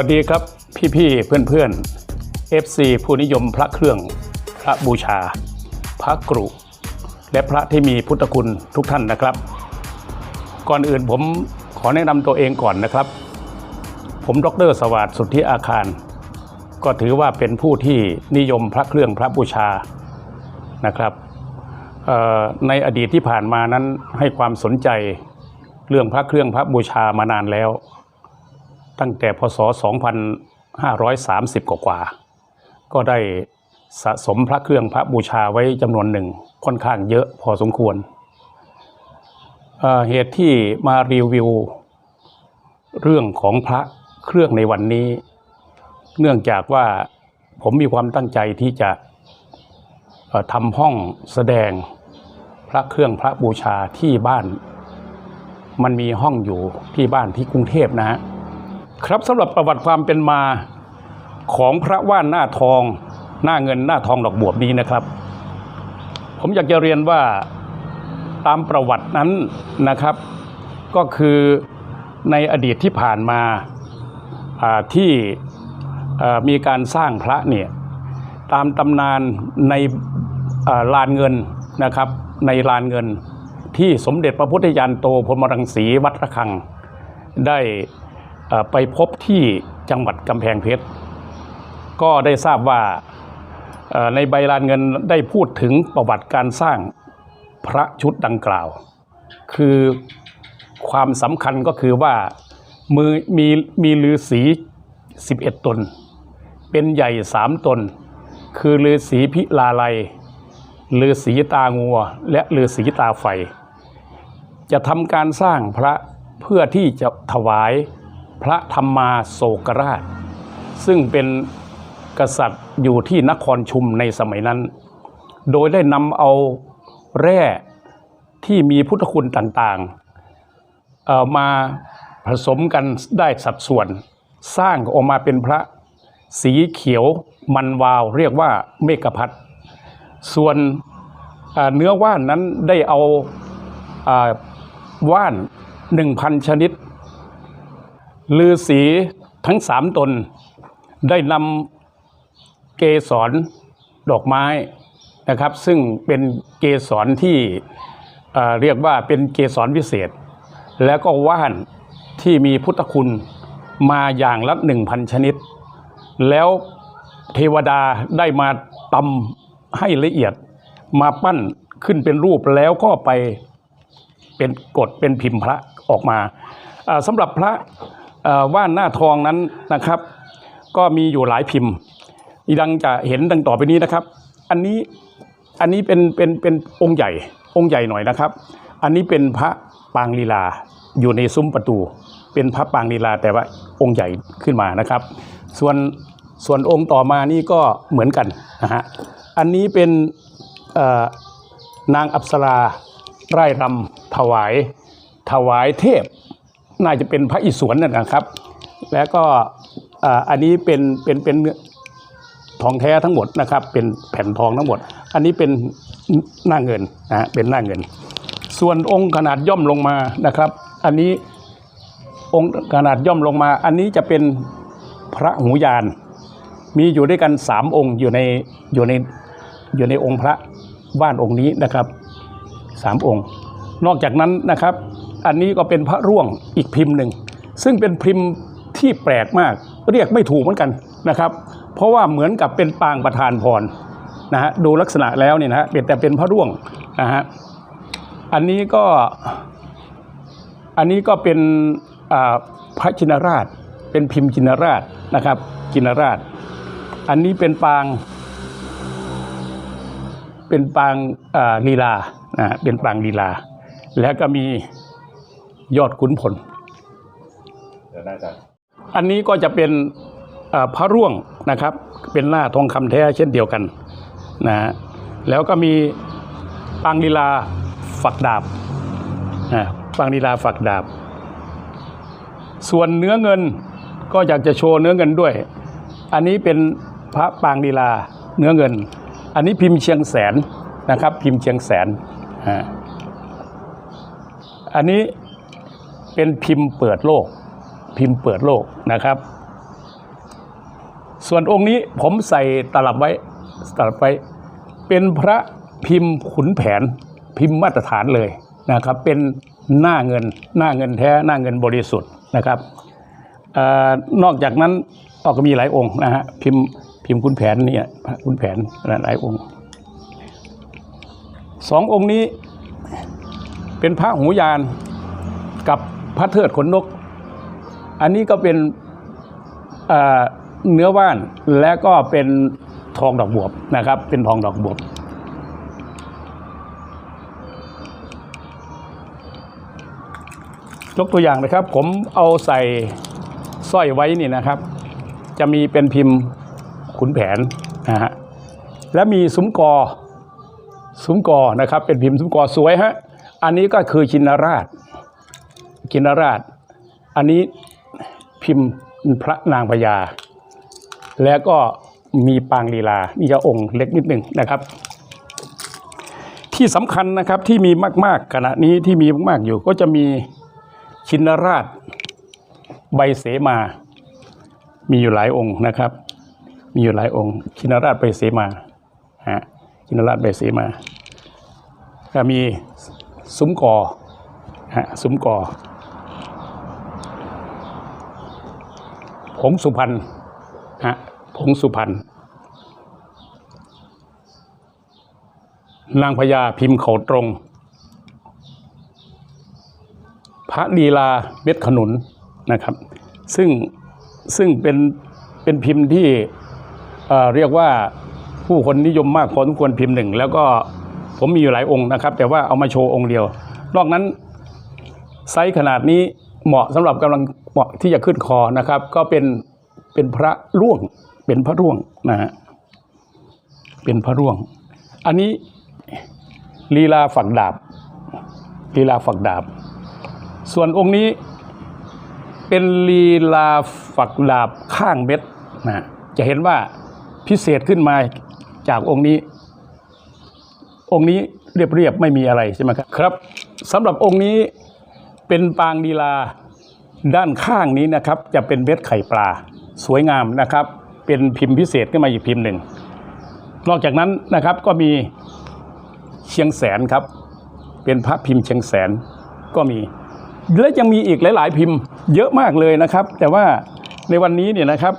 สวัสดีครับพี่ๆเพื่อนๆ FC ผู้นิยมพระเครื่อง พระบูชา พระกรุ และพระที่มีพุทธคุณทุกท่านนะครับ ก่อนอื่นผมขอแนะนำตัวเองก่อนนะครับ ผมดรสวัสดิ์สุทธิอาคาร ก็ถือว่าเป็นผู้ที่นิยมพระเครื่องพระบูชานะครับในอดีตที่ผ่านมานั้นให้ความสนใจเรื่องพระเครื่องพระบูชามานานแล้ว ตั้งแต่พศ 2530กว่าก็ได้สะสมพระเครื่องพระบูชาไว้จำนวนหนึ่งค่อนข้างเยอะพอสมควรเเหตุที่มารีวิว เรื่องของพระเครื่องในวันนี้ เนื่องจากว่าผมมีความตั้งใจที่จะทำห้องแสดงพระเครื่องพระบูชาที่บ้าน มันมีห้องอยู่ที่บ้านที่กรุงเทพนะฮะ ครับสำหรับประวัติความเป็นมาของพระว่านหน้าทองหน้าเงินหน้าทองดอกบวบนี้นะครับ ผมอยากจะเรียนว่าตามประวัตินั้นนะครับ ก็คือในอดีตที่ผ่านมาที่มีการสร้างพระเนี่ยตามตำนานในลานเงินนะครับในลานเงินที่สมเด็จพระพุทธยานโตพรมรังสีวัดระฆังได้ ไปพบที่จังหวัดกำแพงเพชร ก็ได้ทราบว่าในใบลานเงินได้พูดถึงประวัติการสร้างพระชุดดังกล่าว คือความสำคัญก็คือว่ามือมีมีฤาษี11 ตน เป็นใหญ่สามตน คือฤาษีพิลาไลยฤาษีตางัว และฤาษีตาไฟ จะทำการสร้างพระเพื่อที่จะถวาย พระธรรมาโศกราช ซึ่งเป็นกษัตริย์อยู่ที่นครชุมในสมัยนั้น โดยได้นำเอาแร่ที่มีพุทธคุณต่างๆ มาผสมกันได้สัดส่วน สร้างออกมาเป็นพระสีเขียวมันวาวเรียกว่าเมกพัทส่วนเนื้อว่านนั้นได้เอาอาว่านหนึ่งพันชนิด ฤาษีทั้งสามตน ได้นำเกสรดอกไม้นะครับ ซึ่งเป็นเกสรที่เรียกว่าเป็นเกสรวิเศษ แล้วก็ว่านที่มีพุทธคุณมาอย่างละหนึ่งพันชนิด แล้วเทวดาได้มาตำให้ละเอียด มาปั้นขึ้นเป็นรูปแล้วก็ไปเป็นกฎเป็นพิมพ์พระออกมาสำหรับพระ ว่านหน้าทองนั้นนะครับ ก็มีอยู่หลายพิมพ์ดังจะเห็นดังต่อไปนี้นะครับ อันนี้อันนี้เป็นเป็นเป็นองค์ใหญ่องค์ใหญ่หน่อยนะครับ อันนี้เป็นพระปางลีลาอยู่ในซุ้มประตู เป็นพระปางลีลาแต่ว่าองค์ใหญ่ขึ้นมานะครับ ส่วนส่วนองค์ต่อมานี่ก็เหมือนกันนะฮะอันนี้เป็นนางอัปสราไร่รำถวายถวายเทพ น่าจะเป็นพระอิศวรนั่นนะครับ แล้วก็อันนี้เป็นเป็นเป็นทองแท้ทั้งหมดนะครับ เป็นแผ่นทองทั้งหมด อันนี้เป็นหน้าเงินนะฮะเป็นหน้าเงิน ส่วนองค์ขนาดย่อมลงมานะครับ อันนี้องค์ขนาดย่อมลงมา อันนี้จะเป็นพระหูยาน มีอยู่ด้วยกันสามองค์อยู่ในอยู่ในอยู่ในองค์พระว่านองค์นี้นะครับสามองค์ นอกจากนั้นนะครับ อันนี้ก็เป็นพระร่วงอีกพิมพ์หนึ่ง ซึ่งเป็นพิมพ์ที่แปลกมาก เรียกไม่ถูกเหมือนกันนะครับ เพราะว่าเหมือนกับเป็นปางประธานพรนะฮะดูลักษณะแล้วเนี่ยนะฮะเป็นแต่เป็นพระร่วงนะฮะอันนี้ก็อันนี้ก็เป็นพระจินราช เป็นพิมพ์จินราชนะครับจินราช อันนี้เป็นปาง เป็นปางลีลานะเป็นปางลีลา แล้วก็มี ยอดขุนพลเดี๋ยวน่าจะอันนี้ก็จะเป็นเอ่อพระร่วงนะครับ เป็นหน้าทองคำแท้เช่นเดียวกันนะฮะแล้วก็มีปางลีลาฝักดาบนะปางลีลาฝักดาบ ส่วนเนื้อเงินก็อยากจะโชว์เนื้อเงินด้วย อันนี้เป็นพระปางลีลาเนื้อเงิน อันนี้พิมพ์เชียงแสนนะครับ พิมพ์เชียงแสนอ่าอันนี้ เป็นพิมพ์เปิดโลก พิมพ์เปิดโลกนะครับ ส่วนองค์นี้ผมใส่ตลับไว้ตลับไว้เป็นพระพิมพ์ขุนแผนพิมพ์มาตรฐานเลยนะครับ เป็นหน้าเงินหน้าเงินแท้หน้าเงินบริสุทธิ์นะครับออนอกจากนั้นออกก็มีหลายองค์นะฮะพิมพ์พิมพ์ขุนแผนเนี่ยขุนแผนหลายองค์สององค์นี้เป็นพระหูยานกับ พระเทิดขนนก อันนี้ก็เป็นเอ่อเนื้อว่านและก็เป็นทองดอกบวบนะครับ เป็นทองดอกบวบยกตัวอย่างนะครับ ผมเอาใส่สร้อยไว้นี่นะครับ จะมีเป็นพิมพ์ขุนแผนนะฮะและมีซุ้มกอซุ้มกอนะครับ เป็นพิมพ์ซุ้มกอสวยฮะอันนี้ก็คือชินราช ชินราช อันนี้พิมพ์พระนางพญา แล้วก็มีปางลีลา นี่จะองค์เล็กนิดหนึ่งนะครับ ที่สำคัญนะครับที่มีมาก ๆขณะนี้ที่มีมากๆอยู่ก็จะมีชินราชใบเสมา มีอยู่หลายองค์นะครับ มีอยู่หลายองค์ ชินราชใบเสมาฮะชินราชใบเสมาก็มีซุ้มกอฮะซุ้มกอ ผงสุพรรณฮะผงสุพรรณนางพญาพิมพ์เขาตรง พระลีลาเม็ดขนุนนะครับ ซึ่งซึ่งเป็นเป็นพิมพ์ที่เเรียกว่าผู้คนนิยมมากพอสมควรพิมพ์หนึ่ง แล้วก็ผมมีอยู่หลายองค์นะครับ แต่ว่าเอามาโชว์องค์เดียว นอกนั้นไซส์ขนาดนี้เหมาะสำหรับกำลัง เหมาะที่จะขึ้นคอนะครับ ก็เป็นเป็นพระร่วงเป็นพระร่วงนะฮะเป็นพระร่วง อันนี้ลีลาฝักดาบลีลาฝักดาบ ส่วนองค์นี้เป็นลีลาฝักดาบข้างเม็ดนะจะเห็นว่าพิเศษขึ้นมาจากองค์นี้ องค์นี้เรียบๆไม่มีอะไรใช่ไหมครับครับสำหรับองค์นี้เป็นปางดีลา ด้านข้างนี้นะครับจะเป็นเม็ดไข่ปลาสวยงามนะครับ เป็นพิมพ์พิเศษขึ้นมาอีกพิมพ์หนึ่ง นอกจากนั้นนะครับก็มีเชียงแสนครับ เป็นพระพิมพ์เชียงแสนก็มี และยังมีอีกหลาย ๆ พิมพ์เยอะมากเลยนะครับ แต่ว่าในวันนี้เนี่ยนะครับ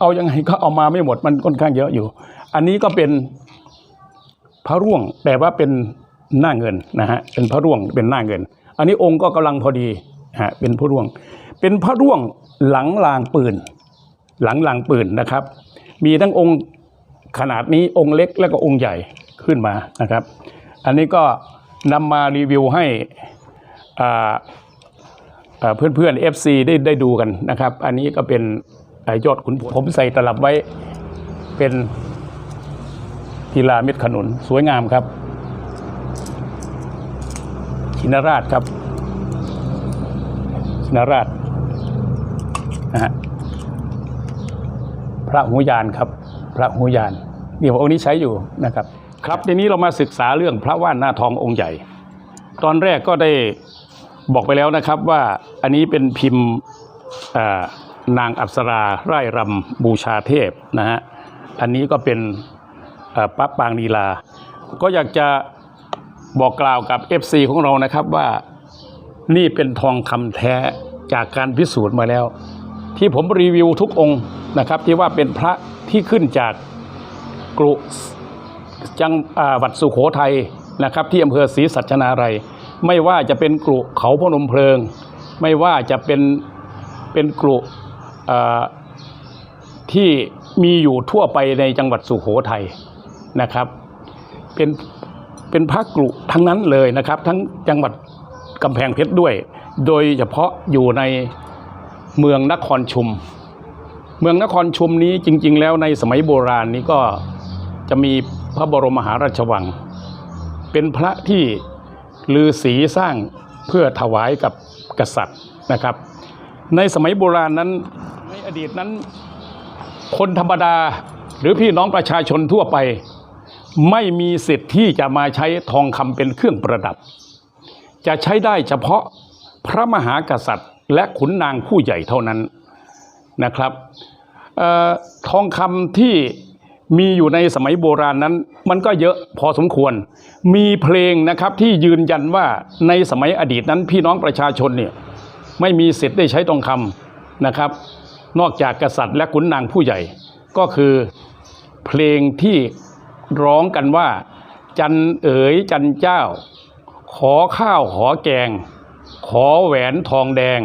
เอายังไงก็เอามาไม่หมดมันค่อนข้างเยอะอยู่ อันนี้ก็เป็นพระร่วงแต่ว่าเป็นหน้าเงินนะฮะเป็นพระร่วงเป็นหน้าเงิน อันนี้องค์ก็กำลังพอดี ฮะเป็นพระร่วง เป็นพระร่วงหลังลางปืน หลังลางปืนนะครับ มีทั้งองค์ขนาดนี้องค์เล็กแล้วก็องค์ใหญ่ขึ้นมานะครับ อันนี้ก็นำมารีวิวให้อ่อ่าเพื่อนๆ FC ได้ได้ดูกันนะครับ อันนี้ก็เป็นอยอดขุนพลผมใส่ตลับไว้เป็นกีฬาเม็ดขนุนสวยงามครับ ชินราชครับ นราชนะฮะพระหูยานครับ พระหูยานเดี๋ยวองค์นี้ใช้อยู่นะครับ ครับทีนี้เรามาศึกษาเรื่องพระว่านหน้าทององค์ใหญ่ ตอนแรกก็ได้บอกไปแล้วนะครับว่าอันนี้เป็นพิมพ์นางอัปสราไร่รำบูชาเทพนะฮะอันนี้ก็เป็นปั๊บปางนีลา ก็อยากจะบอกกล่าวกับ FC ของเรานะครับว่า นี่เป็นทองคำแท้จากการพิสูจน์มาแล้ว ที่ผมรีวิวทุกองค์นะครับ ที่ว่าเป็นพระที่ขึ้นจากกรุจังอ่าวัดสุโขทัยนะครับ ที่อำเภอศรีสัชนาลัยไม่ว่าจะเป็นกรุเขาพนมเพลิง ไม่ว่าจะเป็นเป็นกรุอ่าที่มีอยู่ทั่วไปในจังหวัดสุโขทัยนะครับ เป็นเป็นพระกรุทั้งนั้นเลยนะครับ ทั้งจังหวัด กำแพงเพชรด้วย โดยเฉพาะอยู่ในเมืองนครชุม เมืองนครชุมนี้จริง ๆ แล้วในสมัยโบราณนี้ก็จะมีพระบรมมหาราชวัง เป็นพระที่ลือศีสร้างเพื่อถวายกับกษัตริย์นะครับ ในสมัยโบราณนั้นในอดีตนั้น คนธรรมดาหรือพี่น้องประชาชนทั่วไป ไม่มีสิทธิ์ที่จะมาใช้ทองคำเป็นเครื่องประดับ จะใช้ได้เฉพาะพระมหากษัตริย์ และขุนนางผู้ใหญ่เท่านั้นนะครับออทองคำที่มีอยู่ในสมัยโบราณนั้น มันก็เยอะพอสมควร มีเพลงนะครับที่ยืนยันว่าในสมัยอดีตนั้นพี่น้องประชาชนเนี่ยไม่มีสิทธิ์ได้ใช้ทองคำนะครับ นอกจากกษัตริย์และขุนนางผู้ใหญ่ ก็คือเพลงที่ร้องกันว่า จันเอ๋ยจันเจ้า ขอข้าวขอแกง ขอแหวนทองแดง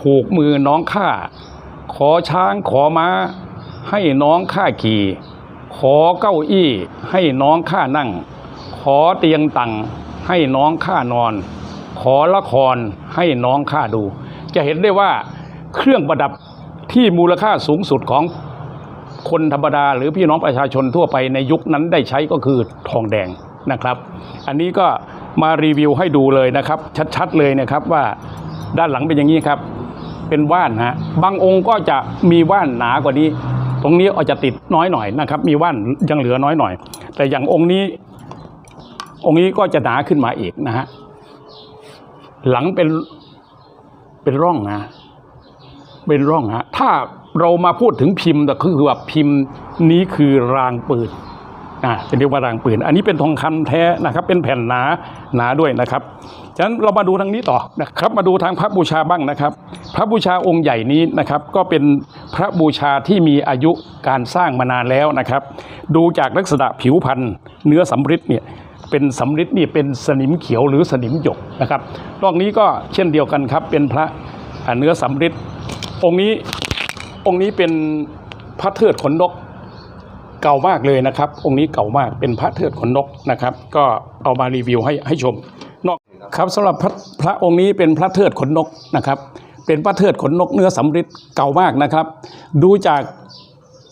ผูกมือน้องข้า ขอช้างขอม้า ให้น้องข้าขี่ ขอเก้าอี้ให้น้องข้านั่ง ขอเตียงตังให้น้องข้านอน ขอละครให้น้องข้าดู จะเห็นได้ว่าเครื่องประดับที่มูลค่าสูงสุดของคนธรรมดาหรือพี่น้องประชาชนทั่วไปในยุคนั้นได้ใช้ก็คือทองแดงนะครับ อันนี้ก็ มารีวิวให้ดูเลยนะครับ ชัดๆเลยนะครับว่าด้านหลังเป็นอย่างนี้ครับ เป็นว่านฮะบางองค์ก็จะมีว่านหนากว่านี้ ตรงนี้อาจจะติดน้อยหน่อยนะครับ มีว่านยังเหลือน้อยหน่อย แต่อย่างองค์นี้ องค์นี้ก็จะหนาขึ้นมาอีกนะฮะหลังเป็นเป็นร่องนะเป็นร่องฮะถ้าเรามาพูดถึงพิมพ์ก็คือว่าพิมพ์นี้คือรางปืน อ่าเป็นเรียกว่ารางปืน อันนี้เป็นทองคำแท้นะครับ เป็นแผ่นหนาหนาด้วยนะครับฉะนั้นเรามาดูทางนี้ต่อนะครับ มาดูทางพระบูชาบ้างนะครับ พระบูชาองค์ใหญ่นี้นะครับ ก็เป็นพระบูชาที่มีอายุการสร้างมานานแล้วนะครับ ดูจากลักษณะผิวพรรณเนื้อสำริดเนี่ยเป็นสำริดนี่เป็นสนิมเขียวหรือสนิมหยกนะครับรองนี้ก็เช่นเดียวกันครับ เป็นพระเนื้อสำริดองค์นี้องค์นี้เป็นพระเทิดขนนก เก่ามากเลยนะครับ องค์นี้เก่ามากเป็นพระเทิดขนนกนะครับ ก็เอามารีวิวให้ให้ชมนอกครับสำหรับพระพระองค์นี้เป็นพระเทิดขนนกนะครับ เป็นพระเทิดขนนกเนื้อสำริดเก่ามากนะครับ ดูจาก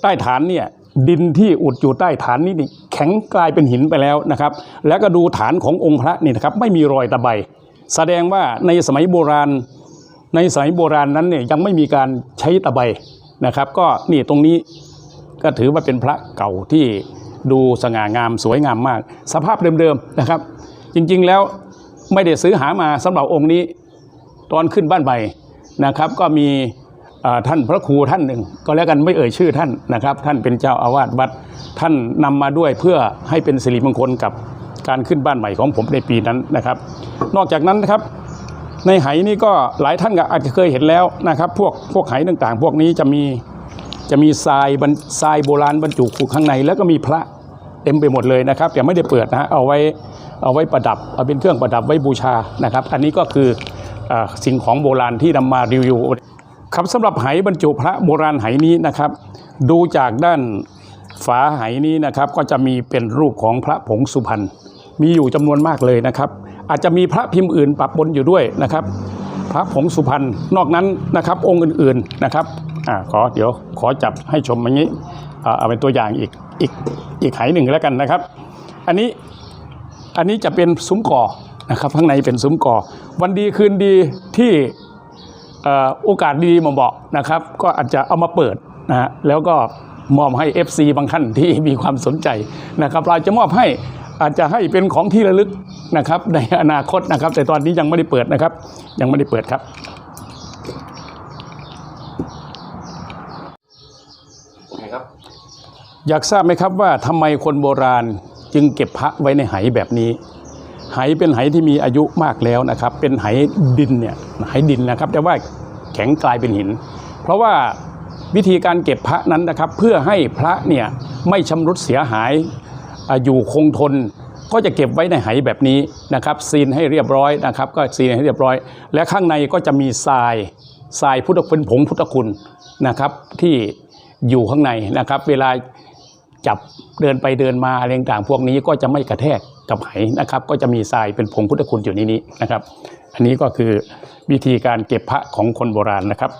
ใต้ฐานเนี่ยดินที่อุดอยู่ใต้ฐานนี่นี่แข็งกลายเป็นหินไปแล้วนะครับ แล้วก็ดูฐานขององค์พระนี่นะครับไม่มีรอยตะไบแสดงว่าในสมัยโบราณ ในสมัยโบราณนั้นเนี่ยยังไม่มีการใช้ตะไบนะครับ ก็นี่ตรงนี้ ก็ถือว่าเป็นพระเก่าที่ดูสง่างามสวยงามมาก สภาพเดิมๆนะครับ จริงๆแล้วไม่ได้ซื้อหามาสำหรับองค์นี้ ตอนขึ้นบ้านใหม่นะครับ ก็มีท่านพระครูท่านหนึ่ง ก็แล้วกันไม่เอ่ยชื่อท่านนะครับ ท่านเป็นเจ้าอาวาสวัดท่านนำมาด้วยเพื่อให้เป็นสิริมงคลกับการขึ้นบ้านใหม่ของผมในปีนั้นนะครับ นอกจากนั้นนะครับ ในไหนี่ก็หลายท่านก็อาจจะเคยเห็นแล้วนะครับ พวกพวกไหต่างๆ พวกนี้จะมี จะมีทรายบรรทรายโบราณบรรจุอยู่ข้างใน แล้วก็มีพระเต็มไปหมดเลยนะครับแต่ไม่ได้เปิดนะฮะเอาไว้เอาไว้ประดับเอาเป็นเครื่องประดับไว้บูชานะครับ อันนี้ก็คืออสิ่งของโบราณที่นำมารีวิวครับสำหรับไหบรรจุพระโบราณไหนี้นะครับ ดูจากด้านฝาไหนี้นะครับก็จะมีเป็นรูปของพระผงสุพรรณมีอยู่จำนวนมากเลยนะครับ อาจจะมีพระพิมพ์อื่นปะปนอยู่ด้วยนะครับ พระผงสุพรรณนอกนั้นนะครับองค์อื่นๆนะครับอ่าขอเดี๋ยวขอจับให้ชมอย่างนี้เอาเป็นตัวอย่างอีกอีกอีกไหหนึ่งแล้วกันนะครับ อันนี้อันนี้จะเป็นซุ้มก่อนะครับข้างในเป็นซุ้มก่อ วันดีคืนดีที่โอกาสดีมาบอกนะครับ ก็อาจจะเอามาเปิดนะฮะแล้วก็มอบให้ FC บางท่านที่มีความสนใจนะครับ เราจะมอบให้ อาจจะให้เป็นของที่ระลึกนะครับในอนาคตนะครับ แต่ตอนนี้ยังไม่ได้เปิดนะครับ ยังไม่ได้เปิดครับโอเคครับอยากทราบไหมครับว่าทำไมคนโบราณจึงเก็บพระไว้ในไหแบบนี้ ไหเป็นไหที่มีอายุมากแล้วนะครับ เป็นไหดินเนี่ยไหดินนะครับ แต่ว่าแข็งกลายเป็นหิน เพราะว่าวิธีการเก็บพระนั้นนะครับ เพื่อให้พระเนี่ยไม่ชำรุดเสียหาย อยู่คงทนก็จะเก็บไว้ในไหแบบนี้นะครับซีนให้เรียบร้อยนะครับก็ซีนให้เรียบร้อย และข้างในก็จะมีทรายทรายพุทธเป็นผงพุทธคุณนะครับที่อยู่ข้างในนะครับ เวลาจับเดินไปเดินมาอะไรต่างพวกนี้ก็จะไม่กระแทกกับไหนะครับ ก็จะมีทรายเป็นผงพุทธคุณอยู่ในนี้นะครับ อันนี้ก็คือวิธีการเก็บพระของคนโบราณนะครับ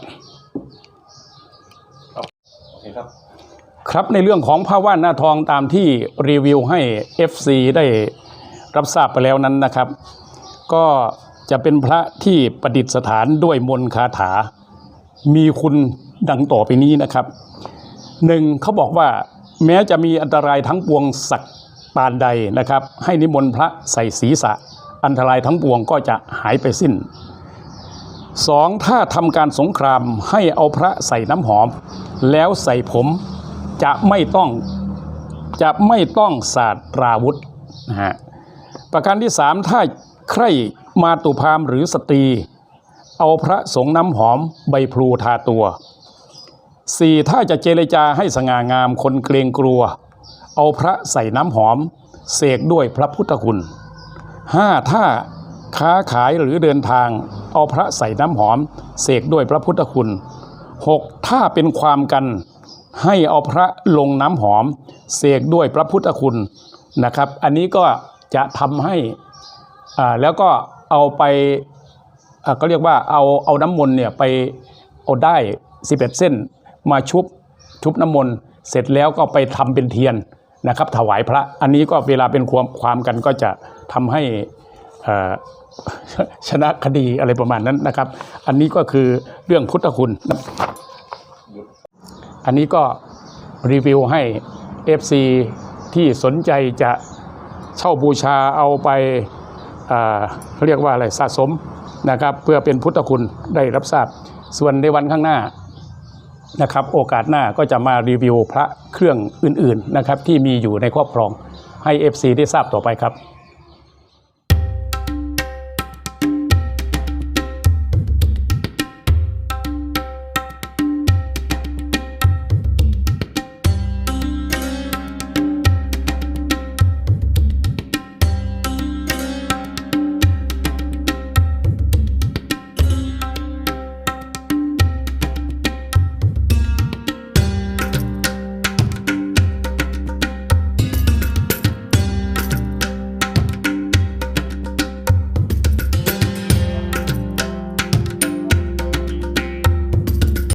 โอเคครับ ครับในเรื่องของผ้าว่านหน้าทองตามที่รีวิวให้ FC ได้รับทราบไปแล้วนั้นนะครับ ก็จะเป็นพระที่ประดิษฐานด้วยมนต์คาถา มีคุณดังต่อไปนี้นะครับหนึ่งเขาบอกว่าแม้จะมีอันตรายทั้งปวงสักปานใดนะครับ ให้นิมนต์พระใส่ศีรษะ อันตรายทั้งปวงก็จะหายไปสิ้นสองถ้าทำการสงครามให้เอาพระใส่น้ำหอม แล้วใส่ผม จะไม่ต้องจะไม่ต้องศาสตราวุธนะฮะประการที่สามถ้าใครมาตุพามหรือสตรี เอาพระสงฆ์น้ำหอมใบพลูทาตัวสี่ถ้าจะเจรจาให้สง่างามคนเกรงกลัว เอาพระใส่น้ำหอม เสกด้วยพระพุทธคุณห้าถ้าค้าขายหรือเดินทาง เอาพระใส่น้ำหอม เสกด้วยพระพุทธคุณหกถ้าเป็นความกัน ให้เอาพระลงน้ำหอมเสกด้วยพระพุทธคุณนะครับ อันนี้ก็จะทำให้อ่าแล้วก็เอาไปอะก็เรียกว่าเอาเอาน้ำมนต์เนี่ยไปเอาได้ 11 เส้นมาชุบชุบน้ำมนต์เสร็จแล้วก็ไปทำเป็นเทียนนะครับ ถวายพระอันนี้ก็เวลาเป็นความความกันก็จะทำให้อ่อชนะคดีอะไรประมาณนั้นนะครับ อันนี้ก็คือเรื่องพุทธคุณ อันนี้ก็รีวิวให้ FC ที่สนใจจะเช่าบูชาเอาไปเขาเรียกว่าอะไรสะสมนะครับ เพื่อเป็นพุทธคุณได้รับทราบ ส่วนในวันข้างหน้านะครับ โอกาสหน้าก็จะมารีวิวพระเครื่องอื่นๆนะครับที่มีอยู่ในครอบครองให้ FC ได้ทราบต่อไปครับ